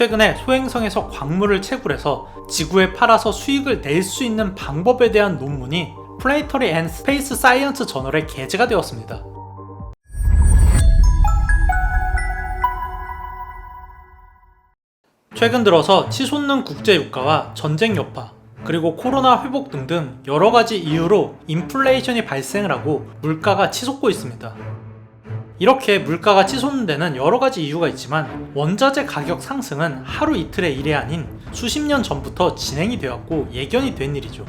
최근에 소행성에서 광물을 채굴해서 지구에 팔아서 수익을 낼 수 있는 방법에 대한 논문이 플레이터리 앤 스페이스 사이언스 저널에 게재가 되었습니다. 최근 들어서 치솟는 국제 유가와 전쟁 여파, 그리고 코로나 회복 등등 여러 가지 이유로 인플레이션이 발생을 하고 물가가 치솟고 있습니다. 이렇게 물가가 치솟는 데는 여러 가지 이유가 있지만 원자재 가격 상승은 하루 이틀의 일이 아닌 수십 년 전부터 진행이 되었고 예견이 된 일이죠.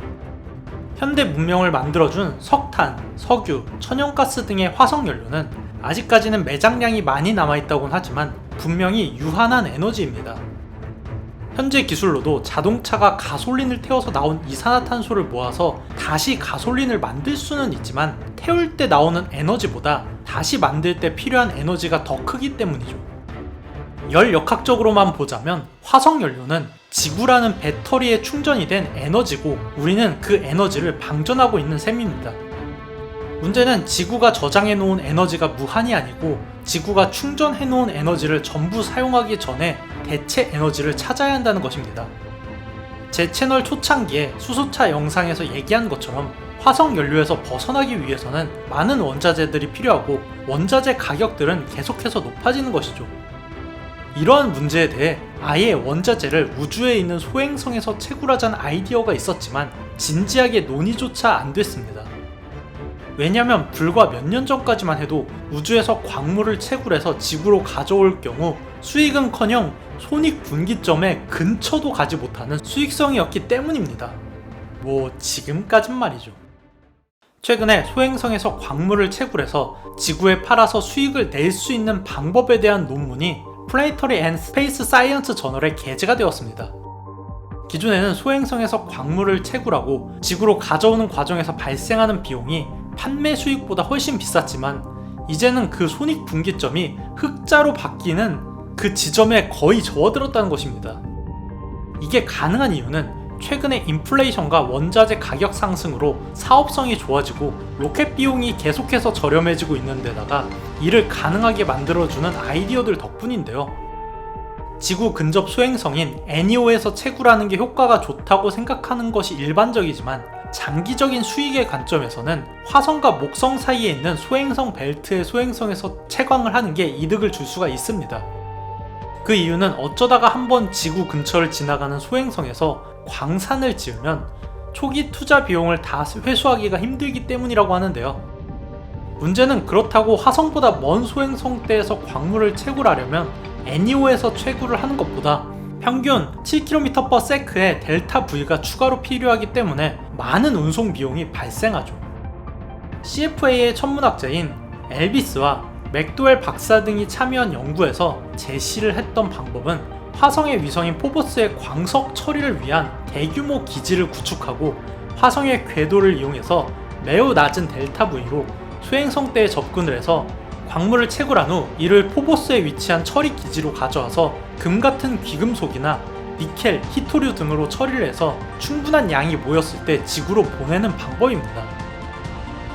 현대 문명을 만들어준 석탄, 석유, 천연가스 등의 화석연료는 아직까지는 매장량이 많이 남아있다곤 하지만 분명히 유한한 에너지입니다. 현재 기술로도 자동차가 가솔린을 태워서 나온 이산화탄소를 모아서 다시 가솔린을 만들 수는 있지만 태울 때 나오는 에너지보다 다시 만들 때 필요한 에너지가 더 크기 때문이죠. 열 역학적으로만 보자면 화석연료는 지구라는 배터리에 충전이 된 에너지고 우리는 그 에너지를 방전하고 있는 셈입니다. 문제는 지구가 저장해 놓은 에너지가 무한이 아니고 지구가 충전해 놓은 에너지를 전부 사용하기 전에 대체 에너지를 찾아야 한다는 것입니다. 제 채널 초창기에 수소차 영상에서 얘기한 것처럼 화석 연료에서 벗어나기 위해서는 많은 원자재들이 필요하고 원자재 가격들은 계속해서 높아지는 것이죠. 이러한 문제에 대해 아예 원자재를 우주에 있는 소행성에서 채굴하자는 아이디어가 있었지만 진지하게 논의조차 안 됐습니다. 왜냐면 불과 몇 년 전까지만 해도 우주에서 광물을 채굴해서 지구로 가져올 경우 수익은커녕 손익 분기점에 근처도 가지 못하는 수익성이었기 때문입니다. 뭐 지금까진 말이죠. 최근에 소행성에서 광물을 채굴해서 지구에 팔아서 수익을 낼 수 있는 방법에 대한 논문이 플레이터리 앤 스페이스 사이언스 저널에 게재가 되었습니다. 기존에는 소행성에서 광물을 채굴하고 지구로 가져오는 과정에서 발생하는 비용이 판매 수익보다 훨씬 비쌌지만 이제는 그 손익 분기점이 흑자로 바뀌는 그 지점에 거의 접어들었다는 것입니다. 이게 가능한 이유는 최근에 인플레이션과 원자재 가격 상승으로 사업성이 좋아지고 로켓 비용이 계속해서 저렴해지고 있는 데다가 이를 가능하게 만들어주는 아이디어들 덕분인데요. 지구 근접 소행성인 애니오에서 채굴하는 게 효과가 좋다고 생각하는 것이 일반적이지만 장기적인 수익의 관점에서는 화성과 목성 사이에 있는 소행성 벨트의 소행성에서 채광을 하는 게 이득을 줄 수가 있습니다. 그 이유는 어쩌다가 한번 지구 근처를 지나가는 소행성에서 광산을 지으면 초기 투자 비용을 다 회수하기가 힘들기 때문이라고 하는데요. 문제는 그렇다고 화성보다 먼 소행성대에서 광물을 채굴하려면 애니오에서 채굴을 하는 것보다 평균 7km/s의 델타 V가 추가로 필요하기 때문에 많은 운송 비용이 발생하죠. CFA의 천문학자인 엘비스와 맥도웰 박사 등이 참여한 연구에서 제시를 했던 방법은 화성의 위성인 포보스의 광석 처리를 위한 대규모 기지를 구축하고 화성의 궤도를 이용해서 매우 낮은 델타 V로 수행성대에 접근을 해서 광물을 채굴한 후 이를 포보스에 위치한 처리 기지로 가져와서 금 같은 귀금속이나 니켈, 히토류 등으로 처리를 해서 충분한 양이 모였을 때 지구로 보내는 방법입니다.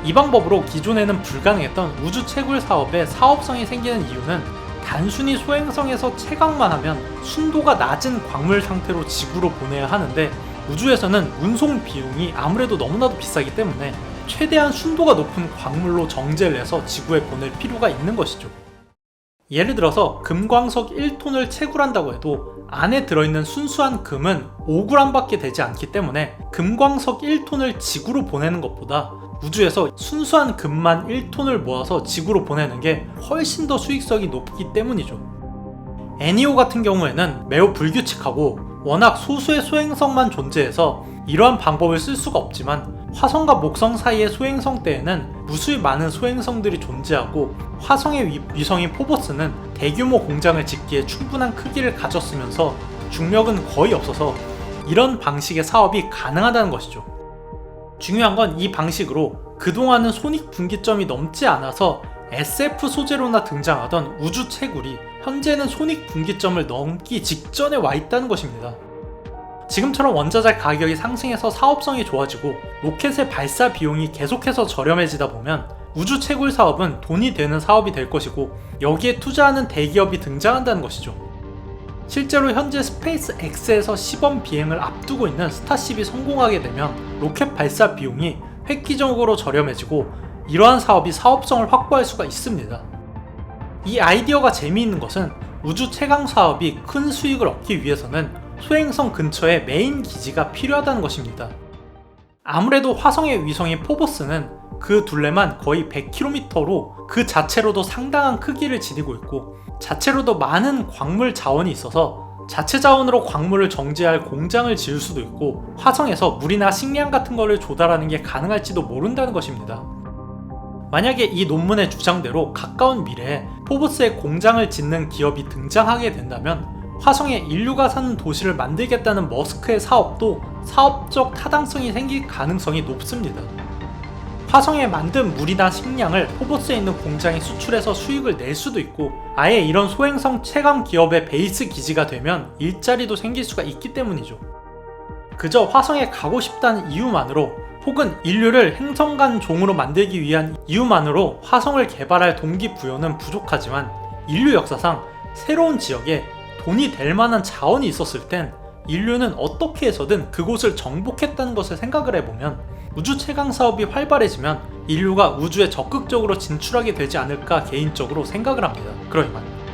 이 방법으로 기존에는 불가능했던 우주 채굴 사업에 사업성이 생기는 이유는 단순히 소행성에서 채광만 하면 순도가 낮은 광물 상태로 지구로 보내야 하는데 우주에서는 운송 비용이 아무래도 너무나도 비싸기 때문에 최대한 순도가 높은 광물로 정제를 해서 지구에 보낼 필요가 있는 것이죠. 예를 들어서 금광석 1톤을 채굴한다고 해도 안에 들어있는 순수한 금은 5g밖에 되지 않기 때문에 금광석 1톤을 지구로 보내는 것보다 우주에서 순수한 금만 1톤을 모아서 지구로 보내는 게 훨씬 더 수익성이 높기 때문이죠. 애니오 같은 경우에는 매우 불규칙하고 워낙 소수의 소행성만 존재해서 이러한 방법을 쓸 수가 없지만 화성과 목성 사이의 소행성 때에는 무수히 많은 소행성들이 존재하고 화성의 위성인 포보스는 대규모 공장을 짓기에 충분한 크기를 가졌으면서 중력은 거의 없어서 이런 방식의 사업이 가능하다는 것이죠. 중요한 건 이 방식으로 그동안은 손익 분기점이 넘지 않아서 SF 소재로나 등장하던 우주 채굴이 현재는 손익 분기점을 넘기 직전에 와 있다는 것입니다. 지금처럼 원자재 가격이 상승해서 사업성이 좋아지고 로켓의 발사 비용이 계속해서 저렴해지다 보면 우주 채굴 사업은 돈이 되는 사업이 될 것이고 여기에 투자하는 대기업이 등장한다는 것이죠. 실제로 현재 스페이스 X에서 시범 비행을 앞두고 있는 스타쉽이 성공하게 되면 로켓 발사 비용이 획기적으로 저렴해지고 이러한 사업이 사업성을 확보할 수가 있습니다. 이 아이디어가 재미있는 것은 우주 채광 사업이 큰 수익을 얻기 위해서는 소행성 근처에 메인 기지가 필요하다는 것입니다. 아무래도 화성의 위성인 포보스는 그 둘레만 거의 100km로 그 자체로도 상당한 크기를 지니고 있고 자체로도 많은 광물 자원이 있어서 자체 자원으로 광물을 정제할 공장을 지을 수도 있고 화성에서 물이나 식량 같은 거를 조달하는 게 가능할지도 모른다는 것입니다. 만약에 이 논문의 주장대로 가까운 미래에 포보스에 공장을 짓는 기업이 등장하게 된다면 화성에 인류가 사는 도시를 만들겠다는 머스크의 사업도 사업적 타당성이 생길 가능성이 높습니다. 화성에 만든 물이나 식량을 포보스에 있는 공장에 수출해서 수익을 낼 수도 있고 아예 이런 소행성 체감 기업의 베이스 기지가 되면 일자리도 생길 수가 있기 때문이죠. 그저 화성에 가고 싶다는 이유만으로 혹은 인류를 행성 간 종으로 만들기 위한 이유만으로 화성을 개발할 동기부여는 부족하지만 인류 역사상 새로운 지역에 돈이 될 만한 자원이 있었을 땐 인류는 어떻게 해서든 그곳을 정복했다는 것을 생각을 해보면 우주 채광 사업이 활발해지면 인류가 우주에 적극적으로 진출하게 되지 않을까 개인적으로 생각을 합니다. 그럼 이만.